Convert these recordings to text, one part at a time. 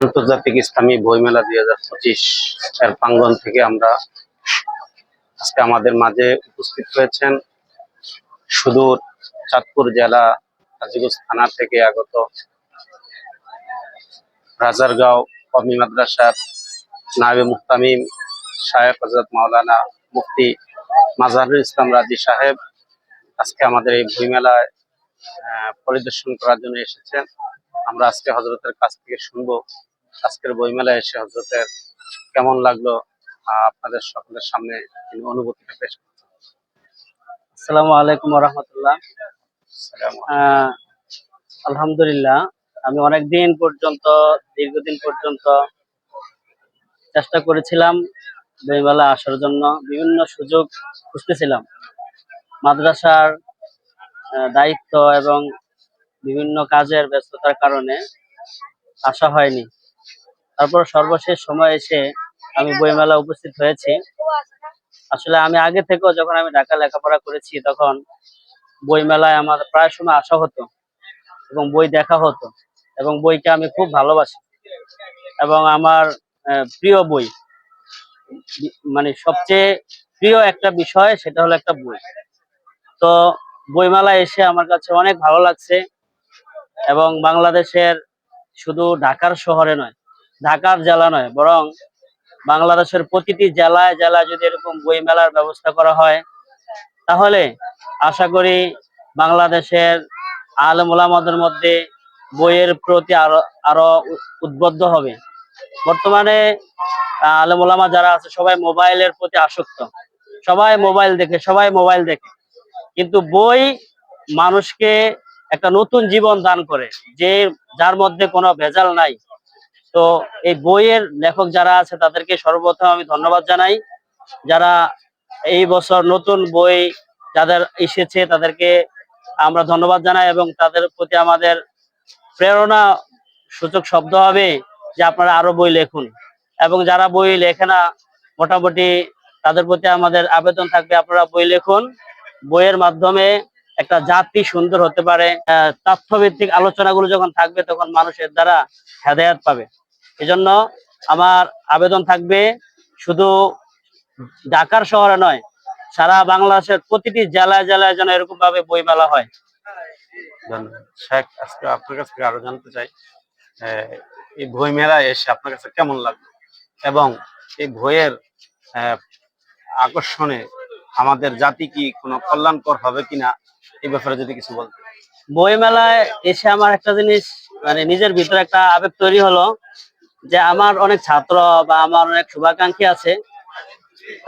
আন্তর্জাতিক ইসলামী বইমেলা দুই হাজার পঁচিশ এর প্রাঙ্গন থেকে আমরা আজকে আমাদের মাঝে উপস্থিত হয়েছেন সুদূর চাঁদপুর জেলা হাজিগঞ্জ থানা থেকে আগত রাজারগাঁও কমি মাদ্রাসার নায়েবে মুহতামিম শায়েখ হজরত মাওলানা মুফতি মাজারুল ইসলাম রাজি সাহেব আজকে আমাদের এই বইমেলায় পরিদর্শন করার জন্য এসেছেন। আমরা আজকে হজরতের কাছ থেকে শুনব আজকের বইমেলায় এসে হজরতের কেমন লাগল আপনাদের সকলের সামনে তিনি অনুভূতিটা পেশ করছেন। আসসালামু আলাইকুম রহমতুল্লাহ আলহামদুলিল্লাহ আমি অনেক দিন পর্যন্ত দীর্ঘদিন পর্যন্ত চেষ্টা করেছিলাম বইমেলা আসার জন্য বিভিন্ন সুযোগ খুঁজতেছিলাম। মাদ্রাসার দায়িত্ব এবং বিভিন্ন কাজের ব্যস্ততার কারণে আসা হয়নি। তারপর সর্বশেষ সময় এসে আমি বইমেলা উপস্থিত হয়েছি। আসলে আমি আগে থেকেও যখন আমি ঢাকা লেখাপড়া করেছি তখন বই মেলায় আমার প্রায় সময় আসা হতো এবং বই দেখা হতো এবং বইকে আমি খুব ভালোবাসি। এবং আমার প্রিয় বই মানে সবচেয়ে প্রিয় একটা বিষয় সেটা হলো একটা বই। তো বইমেলায় এসে আমার কাছে অনেক ভালো লাগছে এবং বাংলাদেশের শুধু ঢাকার শহরে নয় ঢাকার জেলা নয় বরং বাংলাদেশের প্রতিটি জেলায় জেলায় যদি এরকম বই মেলার ব্যবস্থা করা হয় তাহলে আশা করি বাংলাদেশের আলম ওলামাদের মধ্যে বইয়ের প্রতি আরও আরও উদ্বুদ্ধ হবে। বর্তমানে আহ, আলেম ওলামা যারা আছে সবাই মোবাইলের প্রতি আসক্ত। সবাই মোবাইল দেখে সবাই মোবাইল দেখে। কিন্তু বই মানুষকে একটা নতুন জীবন দান করে যে যার মধ্যে কোনো ভেজাল নাই। তো এই বইয়ের লেখক যারা আছে, তাদেরকে সর্বপ্রথম আমি ধন্যবাদ জানাই। যারা এই বছর নতুন বই যাদের এসেছে, তাদেরকে আমরা ধন্যবাদ জানাই এবং তাদের প্রতি আমাদের প্রেরণা সূচক শব্দ হবে যে আপনারা আরও বই লেখুন। এবং যারা বই লেখে না, মোটামুটি তাদের প্রতি আমাদের আবেদন থাকবে, আপনারা বই লিখুন। বইয়ের মাধ্যমে একটা জাতি সুন্দর হতে পারে তথ্যভিত্তিক আলোচনাগুলো যখন থাকবে তখন মানুষের দ্বারা হেদায়াত পাবে। এজন্য আমার আবেদন থাকবে, শুধু ঢাকার শহরে নয়, সারা বাংলাদেশের প্রতিটি জেলায় জেলায় যেন এরকম ভাবে বই মেলা হয় আপনার কাছ থেকে আরও জানতে চাই এই বই মেলায় এসে আপনার কাছে কেমন লাগল? এবং এই বইয়ের আকর্ষণে আমাদের জাতি কি কোনো কল্যাণকর হবে কিনা এই ব্যাপারে যদি কিছু বলতেন বই মেলায় এসে আমার একটা জিনিস মানে নিজের ভিতরে একটা আবেগ তৈরি হলো যে আমার অনেক ছাত্র বা আমার অনেক শুভাকাঙ্ক্ষী আছে।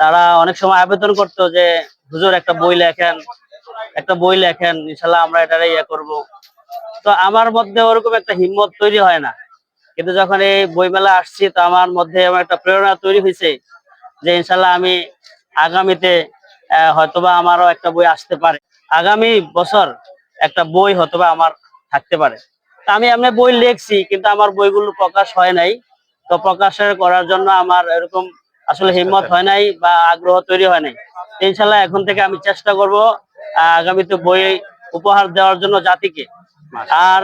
তারা অনেক সময় আবেদন করতো যে, হুজুর, একটা বই লেখেন, একটা বই লেখেন, ইনশাল্লাহ আমরা এটারে ইয়ে করব। তো আমার মধ্যে ওরকম একটা হিম্মত তৈরি হয় না। কিন্তু যখন এই বই মেলা আসছি, তো আমার মধ্যে আমার একটা প্রেরণা তৈরি হয়েছে যে, ইনশাল্লাহ আমি আগামীতে হয়তোবা আমারও একটা বই আসতে পারে। আগামী বছর একটা বই হয়তোবা আমার থাকতে পারে। তা আমি এমনি বই লিখছি কিন্তু আমার বইগুলো প্রকাশ হয় নাই। তো প্রকাশের করার জন্য আমার এরকম আসলে হিম্মত হয় নাই বা আগ্রহ তৈরি হয় নাই। ইনশাল্লাহ এখন থেকে আমি চেষ্টা করব আগামীতে বই উপহার দেওয়ার জন্য জাতিকে। আর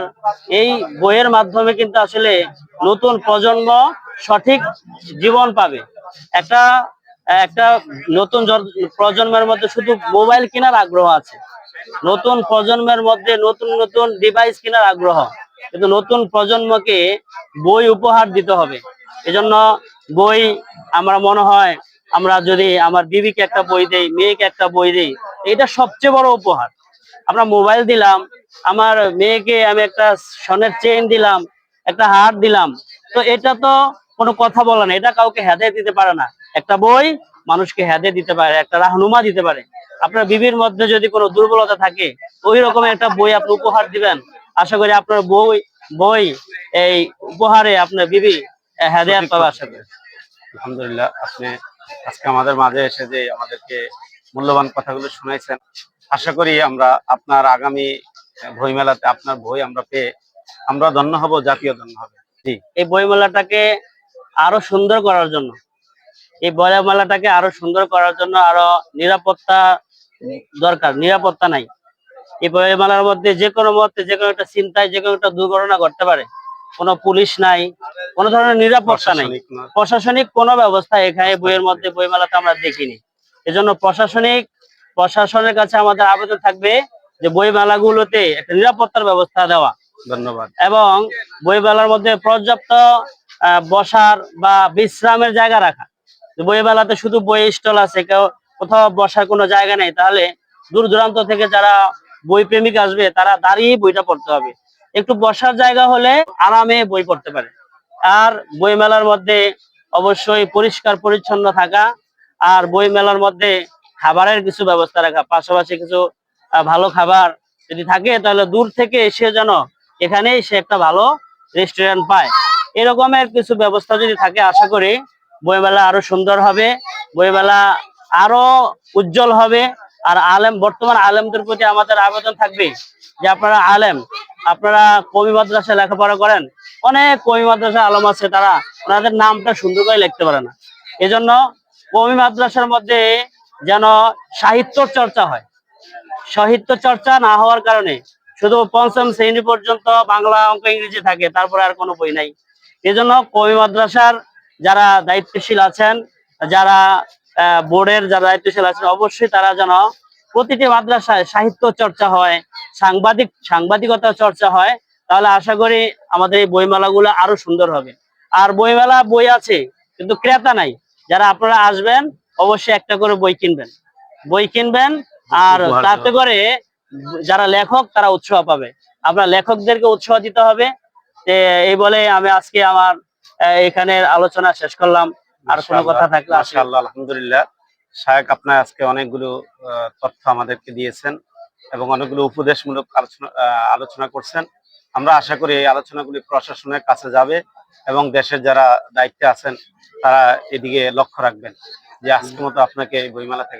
এই বইয়ের মাধ্যমে কিন্তু আসলে নতুন প্রজন্ম সঠিক জীবন পাবে। একটা একটা নতুন প্রজন্মের মধ্যে শুধু মোবাইল কেনার আগ্রহ আছে। নতুন প্রজন্মের মধ্যে নতুন নতুন ডিভাইস কেনার আগ্রহ। কিন্তু নতুন প্রজন্মকে বই উপহার দিতে হবে। এজন্য বই আমার মনে হয়, আমরা যদি আমার বিবিকে একটা বই দেই, মেয়েকে একটা বই দেই, এটা সবচেয়ে বড় উপহার। আমরা মোবাইল দিলাম, আমার মেয়েকে আমি একটা স্বর্ণের চেইন দিলাম, একটা হার দিলাম। তো এটা তো কোনো কথা বলে না, এটা কাউকে হেদায় দিতে পারে না। একটা বই মানুষকে হেদে দিতে পারে একটা রাহনুমা দিতে পারে। আপনার বিবির মধ্যে যদি কোনো দুর্বলতা থাকে ওই রকম একটা বই আপনি উপহার দিবেন। আশা করি আপনার বই বই এই উপহারে আপনার বিবি হেদায়াত পাবে আশা করি। আলহামদুলিল্লাহ আপনি আজকে আমাদের মাঝে এসে যে আমাদেরকে মূল্যবান কথাগুলো শুনাইছেন আশা করি আমরা আপনার আগামী বই মেলাতে আপনার বই আমরা পেয়ে আমরা ধন্য হব জাতীয় ধন্য হবে। জি। এই বইমেলাটাকে আরও সুন্দর করার জন্য। এই বইমেলাটাকে আরও সুন্দর করার জন্য আরও নিরাপত্তা দরকার নিরাপত্তা নাই। এই বইমেলার মধ্যে যে কোনো মুহূর্তে যে কোনো একটা চিন্তায় যে কোনো একটা দুর্ঘটনা ঘটতে পারে। কোনো পুলিশ নাই কোনো ধরনের নিরাপত্তা নাই। প্রশাসনিক কোনো ব্যবস্থা এখানে বইয়ের মধ্যে বইমেলাতে আমরা দেখিনি। এজন্য প্রশাসনিক প্রশাসনের কাছে আমাদের আবেদন থাকবে যে বই মেলাগুলোতে একটা নিরাপত্তার ব্যবস্থা দেওয়া। ধন্যবাদ। এবং বই মেলার মধ্যে পর্যাপ্ত আহ, বসার বা বিশ্রামের জায়গা রাখা। বই মেলাতে শুধু বই স্টল আছে, কেউ কোথাও বসার কোনো জায়গা নেই, তাহলে দূর দূরান্ত থেকে যারা বই প্রেমিক আসবে, তারা দাঁড়িয়ে বইটা পড়তে হবে। একটু বসার জায়গা হলে আরামে বই পড়তে পারে। আর বই মেলার মধ্যে অবশ্যই পরিষ্কার পরিচ্ছন্ন থাকা, আর বই মেলার মধ্যে খাবারের কিছু ব্যবস্থা রাখা, পাশাপাশি কিছু ভালো খাবার যদি থাকে, তাহলে দূর থেকে এসে যেন এখানেই সে একটা ভালো রেস্টুরেন্ট পায়। এরকমের কিছু ব্যবস্থা যদি থাকে, আশা করি বইমেলা আরও সুন্দর হবে, বইমেলা আরও উজ্জ্বল হবে, আর আলেম, বর্তমান আলেমদের প্রতি আমাদের আবেদন থাকবে যে আপনারা আলেম, আপনারা কবি মাদ্রাসায় লেখাপড়া করেন। অনেক কবি মাদ্রাসা আলম আছে, তারা ওনাদের নামটা সুন্দর করে লিখতে পারে না। এজন্য কবি মাদ্রাসার মধ্যে যেন সাহিত্য চর্চা হয়। সাহিত্য চর্চা না হওয়ার কারণে শুধু পঞ্চম শ্রেণি পর্যন্ত বাংলা অঙ্ক ইংরেজি থাকে, তারপরে আর কোনো বই নাই। এজন্য কবি মাদ্রাসার যারা দায়িত্বশীল আছেন যারা বোর্ডের যারা দায়িত্বশীল আছেন অবশ্যই তারা যেন প্রতিটি মাদ্রাসায় সাহিত্য চর্চা হয় সাংবাদিক সাংবাদিকতা চর্চা হয় তাহলে আশা করি আমাদের এই বইমেলাগুলো আরও সুন্দর হবে। আর বইমেলা বই আছে কিন্তু ক্রেতা নাই। যারা আপনারা আসবেন অবশ্যই একটা করে বই কিনবেন। বই কিনবেন আর তাতে করে যারা লেখক তারা উৎসাহ পাবে। আপনার লেখকদেরকে উৎসাহ দিতে হবে। এই বলে আমি আজকে আমার এখানের আলোচনা শেষ করলাম। আর কোনো কথা থাকলে মাশাআল্লাহ আলহামদুলিল্লাহ। শায়েক আপনার আজকে অনেকগুলো তথ্য আমাদেরকে দিয়েছেন এবং অনেকগুলো উপদেশমূলক আলোচনা আলোচনা করছেন। আমরা আশা করি এই আলোচনাগুলি প্রশাসনের কাছে যাবে এবং দেশের যারা দায়িত্বে আছেন তারা এদিকে লক্ষ্য রাখবেন যে আজকের মতো আপনাকে বইমেলা থেকে